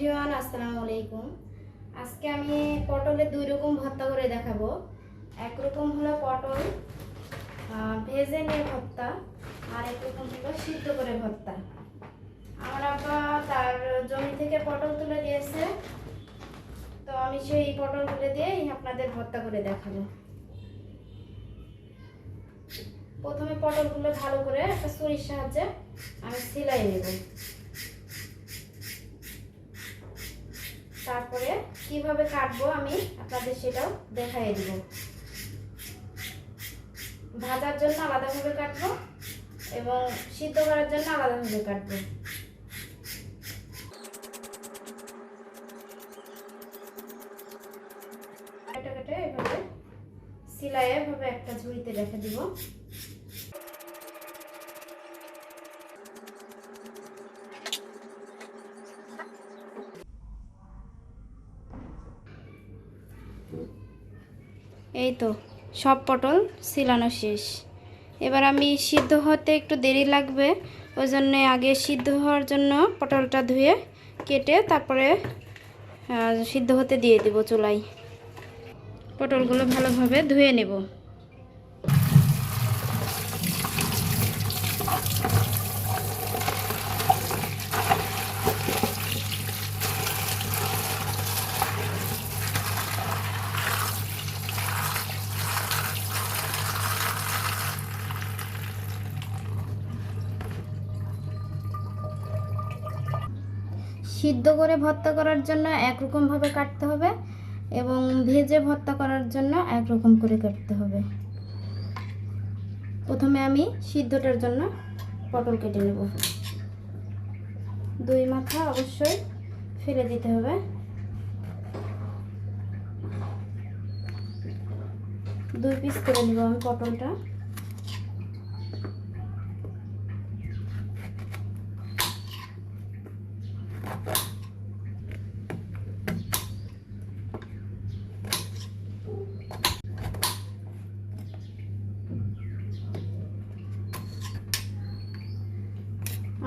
Everyone, আসসালামু আলাইকুম। আজকে আমি পটলের দুই রকম ভর্তা করে দেখাবো। একরকম হলো পটল ভেজে নিয়ে ভর্তা, আর একরকম হলো সিদ্ধ করে ভর্তা। আমার আব্বা তার জমি থেকে পটল তুলে দিয়েছে। তো আমি সেই পটলগুলো দিয়েই আপনাদের ভর্তা করে দেখাবো। প্রথমে পটলগুলো ভালো করে একটা ছুরির সাহায্যে আমি সেলাই নেব। তারপরে কীভাবে কাটবো আমি আপনাদের সেটাও দেখাই দিব। ভাজার জন্য আলাদাভাবে কাটবো এবং সিদ্ধ করার জন্য আলাদাভাবে কাটবো। কেটে এভাবে, সিলাইয়ে এভাবে একটা ঝুড়িতে রেখে দিব। এই তো, সব পটল সিলানো শেষ। এবার আমি সিদ্ধ হতে একটু দেরি লাগবে ওই জন্য আগে সিদ্ধ হওয়ার জন্য পটলটা ধুয়ে কেটে তারপরে সিদ্ধ হতে দিয়ে দেব চুলাই পটলগুলো ভালোভাবে ধুয়ে নেব। সিদ্ধ করে ভর্তা করার জন্য একরকমভাবে কাটতে হবে এবং ভেজে ভর্তা করার জন্য একরকম করে কাটতে হবে। প্রথমে আমি সিদ্ধটার জন্য পটল কেটে নেব। দুই মাথা অবশ্যই ফেলে দিতে হবে। দুই পিস করে নেব আমি পটলটা।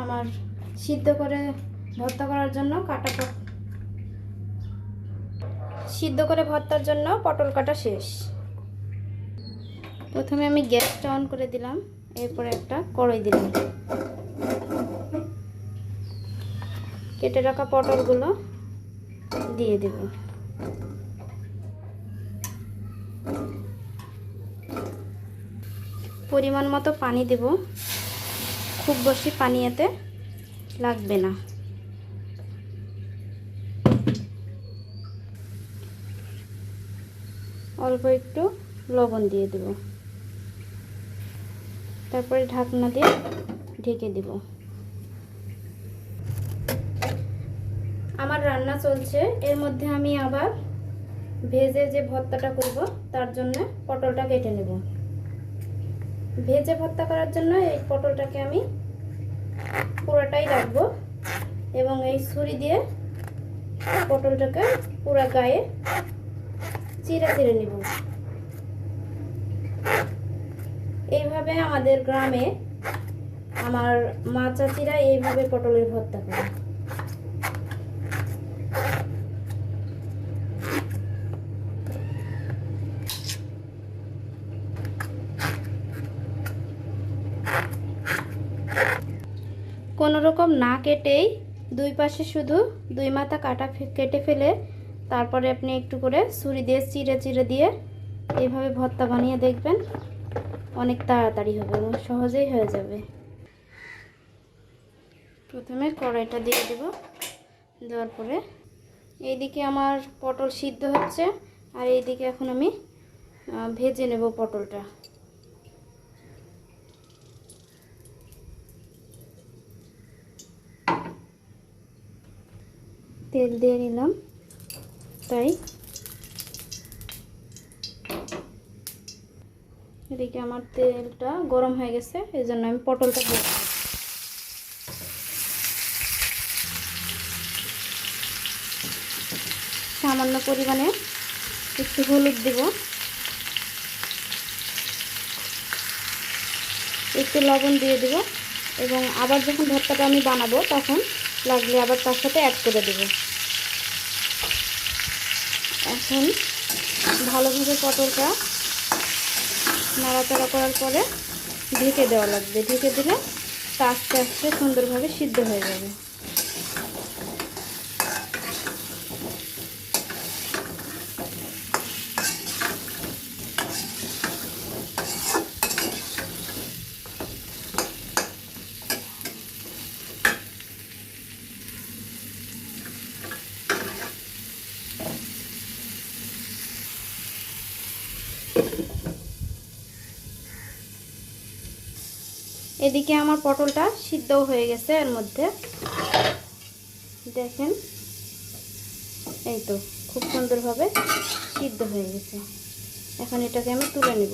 আমার সিদ্ধ করে ভর্তা করার জন্য কাটা সিদ্ধ করে ভর্তার জন্য পটল কাটা শেষ। প্রথমে আমি গ্যাসটা অন করে দিলাম, এরপরে একটা কড়াই দিলাম। কেটে রাখা পটলগুলো দিয়ে দেব। পরিমাণ মতো পানি দেব। খুব বেশি পানি এতে লাগবে না। অল্প একটু লবণ দিয়ে দেব। তারপরে ঢাকনা দিয়ে ঢেকে দেব। আমার রান্না চলছে। এর মধ্যে আমি আবার ভেজে যে ভর্তাটা করব, তার জন্য পটলটা কেটে নেব। ভেজে ভর্তা করার জন্য এই পটলটাকে আমি পুরোটাই রাখব এবং এই ছুরি দিয়ে পটলটাকে পুরো গায়ে চিড়ে চিরে নিব। এইভাবে আমাদের গ্রামে আমার মা চাচিরা এইভাবে পটলের ভর্তা করে। কোনো রকম না কেটেই দুই পাশে শুধু দুই মাথা কাটা কেটে ফেলে তারপরে আপনি একটু করে ছুরি দিয়ে চিড়ে চিড়ে দিয়ে এইভাবে ভর্তা বানিয়ে দেখবেন। অনেক তাড়াতাড়ি হবে এবং সহজেই হয়ে যাবে। প্রথমে কড়াইটা দিয়ে দেব। দেওয়ার পরে এইদিকে আমার পটল সিদ্ধ হচ্ছে। আর এইদিকে এখন আমি ভেজে নেব পটলটা। তেল দিয়ে নিলাম। তাই। এদিকে আমার তেলটা গরম হয়ে গেছে, এই জন্য আমি পটলটা দিয়ে। সামান্য পরিমাণে একটু হলুদ দেব। একটু লবণ দিয়ে দেব এবং আবার যখন ভর্তাটা আমি বানাবো তখন লাগলে আবার তার সাথে অ্যাড করে দেব। এখন ভালোভাবে পটলটা নাড়াচাড়া করার পরে ঢেকে দেওয়া লাগবে। ঢেকে দিলে তা আস্তে আস্তে সুন্দরভাবে সিদ্ধ হয়ে যাবে। এদিকে আমার পটলটা সিদ্ধও হয়ে গেছে এর মধ্যে। দেখেন, এই তো, খুব সুন্দরভাবে সিদ্ধ হয়ে গেছে। এখন এটাকে আমি তুলে নিব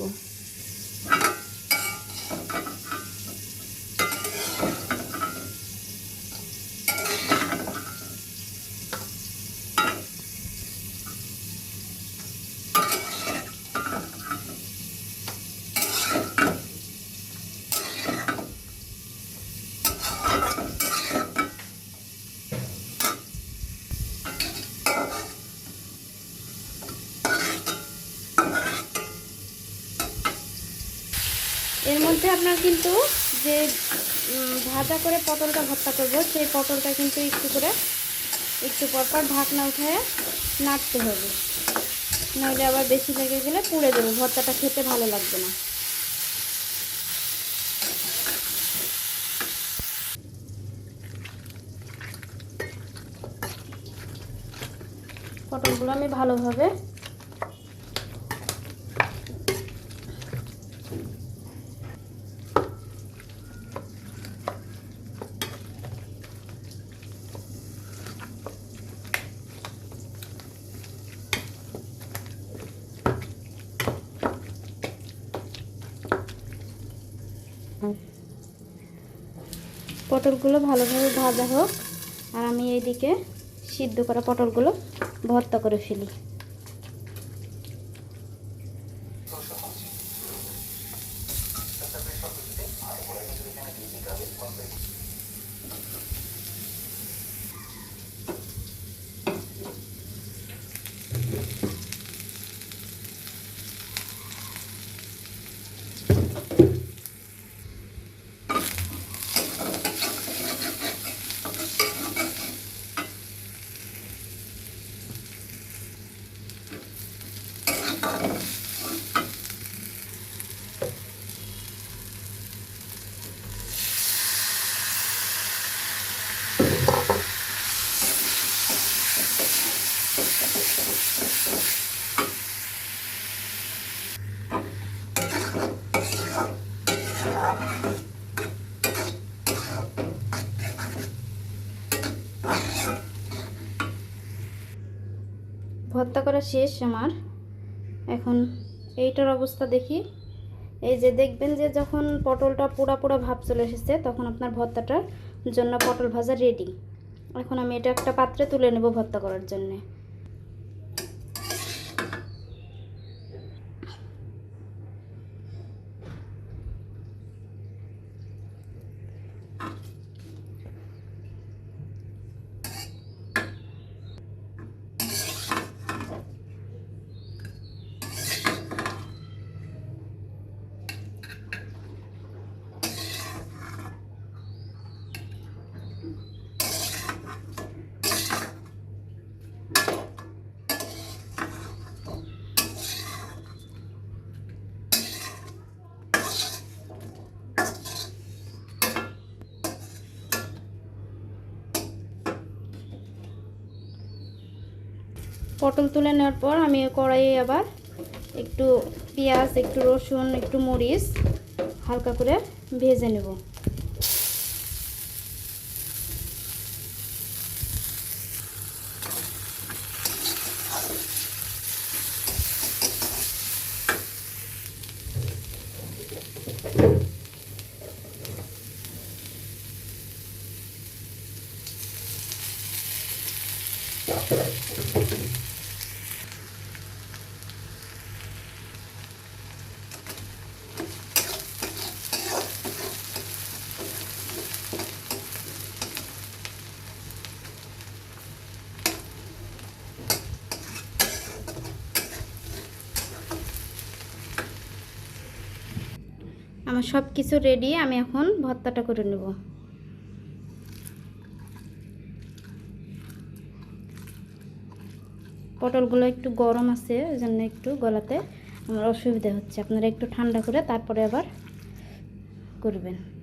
এর মধ্যে আপনার কিন্তু যে ভাজা করে পটলটা ভর্তা করব, সেই পটলটা কিন্তু একটু করে, একটু পরপর ঢাকনা উঠে নাড়তে হবে। নাহলে আবার বেশি লেগে গেলে পুড়ে দেবো ভর্তাটা খেতে ভালো লাগবে না। পটলগুলো আমি ভালোভাবে পটলগুলো ভালোভাবে ভাজা হোক। আর আমি এইদিকে সিদ্ধ করা পটলগুলো ভর্তা করে ফেলি। ভর্তা করা শেষ আমার। এখন এইটার অবস্থা দেখি। এই যে দেখবেন যে যখন পটলটা পোড়া পোড়া ভাব চলে এসেছে, তখন আপনার ভর্তাটার জন্য পটল ভাজা রেডি এখন আমি এটা একটা পাত্রে তুলে নেব ভর্তা করার জন্যে। পটল তুলে নেওয়ার পর আমি কড়াইয়ে আবার একটু পেঁয়াজ, একটু রসুন, একটু মরিচ হালকা করে ভেজে নেব। সব কিছু রেডি আমি এখন ভর্তাটা করে নেব। পটলগুলো একটু গরম আছে ওই জন্য একটু গলাতে আমার অসুবিধা হচ্ছে। আপনারা একটু ঠান্ডা করে তারপরে আবার করবেন।